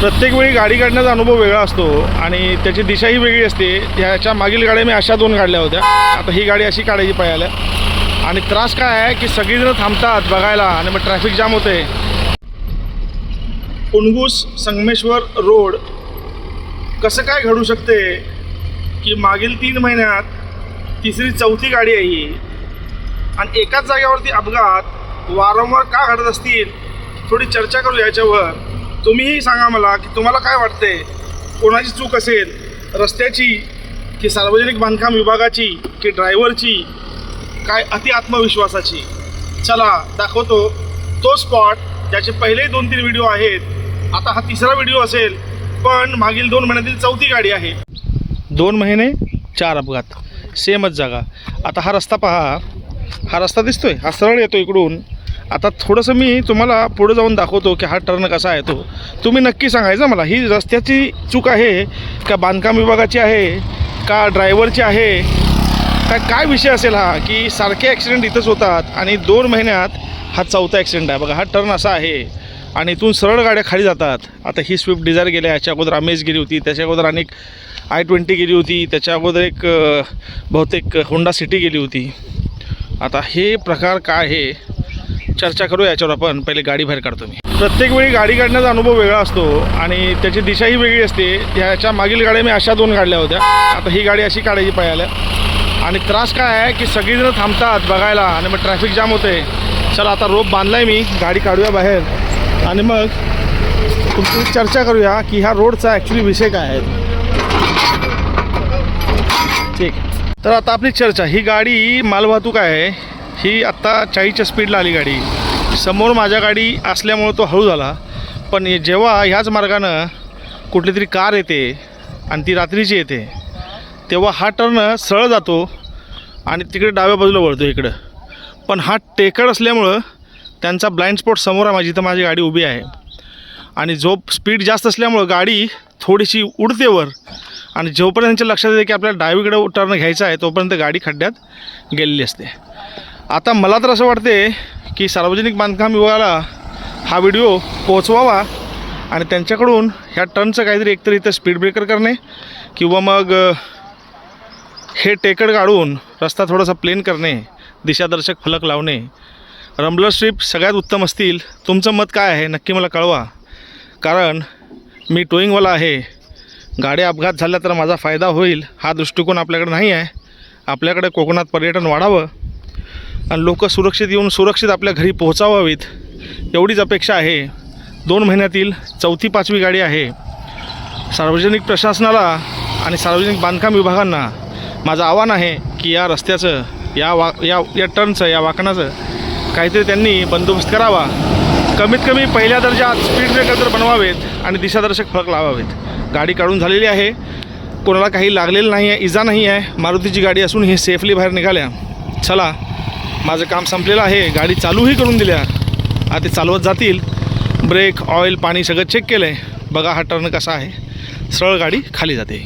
प्रत्येक वेळी गाडी काढण्याचा अनुभव वेगळा असतो आणि त्याची दिशाही वेगळी असते. ह्याच्या मागील गाड्या मी अशा दोन काढल्या होत्या. आता ही गाडी अशी काढायची पाहायला आणि त्रास काय आहे की सगळीजणं थांबतात बघायला आणि मग ट्रॅफिक जाम होते पुणगूस संगमेश्वर रोड कसं काय घडू शकते की मागील तीन महिन्यात तिसरी चौथी गाडी आहे ही. आणि एकाच जागेवरती अपघात वारंवार का घडत असतील थोडी चर्चा करू याच्यावर. तुम्हीही सांगा मला की तुम्हाला काय वाटते कोणाची चूक असेल? रस्त्याची की सार्वजनिक बांधकाम विभागाची की ड्रायव्हरची? काय अति आत्मविश्वासाची? चला दाखवतो. तो स्पॉट ज्याचे पहिले दोन तीन व्हिडिओ आहेत. आता हा तिसरा व्हिडिओ असेल पण मागील दोन महिन्यातील चौथी गाडी आहे. दोन महिने चार अपघात. सेमच जागा. आता हा रस्ता पहा. हा रस्ता दिसतोय. हा सरळ येतो इकडून. आता थोडंसं मी तुम्हाला पुढे जाऊन दाखवतो की हा टर्न कसा आहे तो. तुम्ही नक्की सांगायचं मला ही रस्त्याची चूक आहे का बांधकाम विभागाची आहे का ड्रायव्हरची आहे? काय काय विषय असेल हा की सारखे ॲक्सिडेंट इथंच होतात आणि दोन महिन्यात हा चौथा ॲक्सिडेंट आहे. बघा हा टर्न असा आहे आणि इथून सरळ गाड्या खाली जातात. आता ही स्विफ्ट डिझायर गेल्या याच्या अगोदर अमेज गेली होती. त्याच्या अगोदर अनेक आय ट्वेंटी गेली होती. त्याच्या अगोदर एक बहुतेक होंडा सिटी गेली होती. आता हे प्रकार काय आहे? चर्चा करू याच्यावर आपण. पहिले गाडी बाहेर काढतो मी. प्रत्येक वेळी गाडी काढण्याचा अनुभव वेगळा असतो आणि त्याची दिशाही वेगळी असते. ह्याच्या मागील गाड्या मी अशा दोन काढल्या होत्या. आता ही गाडी अशी काढायची पाहायला आणि त्रास काय आहे की सगळीजणं थांबतात बघायला आणि मग ट्रॅफिक जाम होते चला आता रोप बांधलाय मी. गाडी काढूया बाहेर. आणि मग तुमची चर्चा करूया की ह्या रोडचा ॲक्च्युली विषय काय आहे. ठीक. तर आता आपली चर्चा. ही गाडी मालवाहतूक आहे. ही आत्ता चाळीसच्या स्पीडला आली गाडी. समोर माझ्या गाडी असल्यामुळं तो हळू झाला. पण जेव्हा ह्याच मार्गानं कुठली तरी कार येते आणि ती रात्रीची येते तेव्हा हा टर्न सरळ जातो आणि तिकडे डाव्या बाजूला वळतो इकडं. पण हा टेकड असल्यामुळं त्यांचा ब्लाइंड स्पॉट समोर आहे माझी तर माझी गाडी उभी आहे. आणि जो स्पीड जास्त असल्यामुळं गाडी थोडीशी उडते वर. आणि जोपर्यंत त्यांच्या लक्षात येते की आपल्याला डावीकडं टर्न घ्यायचा आहे तोपर्यंत गाडी खड्ड्यात गेलेली असते. आता मला तर असं वाटते की सार्वजनिक बांधकाम विभागाला हा व्हिडिओ पोहोचवावा आणि त्यांच्याकडून ह्या टर्नचं काहीतरी एकतर इथं स्पीड ब्रेकर करणे किंवा मग हे टेकड काढून रस्ता थोडासा प्लेन करणे दिशादर्शक फलक लावणे. रमलर स्ट्रीप सगळ्यात उत्तम असतील. तुमचं मत काय आहे? नक्की मला कळवा. कारण मी टोईंगवाला आहे. गाड्या अपघात झाल्या तर माझा फायदा होईल हा दृष्टिकोन आपल्याकडे नाही आहे. आपल्याकडे कोकणात पर्यटन वाढावं. आणि लोक सुरक्षित येऊन सुरक्षित आपल्या घरी पोहोचावावीत एवढीच अपेक्षा आहे. दोन महिन्यातील चौथी पाचवी गाडी आहे. सार्वजनिक प्रशासनाला आणि सार्वजनिक बांधकाम विभागांना माझं आव्हान आहे की या रस्त्याचं या वा या या टर्नचं या वाकणाचं काहीतरी त्यांनी बंदोबस्त करावा. कमीत कमी पहिल्या दर्जात स्पीड ब्रेकर तर बनवावेत आणि दिशादर्शक फलक लावावेत. गाडी काढून झालेली आहे. कोणाला काही लागलेलं नाही आहे इजा नाही आहे मारुतीची गाडी असून ही सेफली बाहेर निघाल्या. चला माझं काम संपलेलं आहे. गाडी चालूही करून दिल्या. आता ते चालवत जातील. ब्रेक ऑइल पाणी सगळं चेक केलं आहे बघा हा टर्न कसा आहे. सरळ गाडी खाली जाते.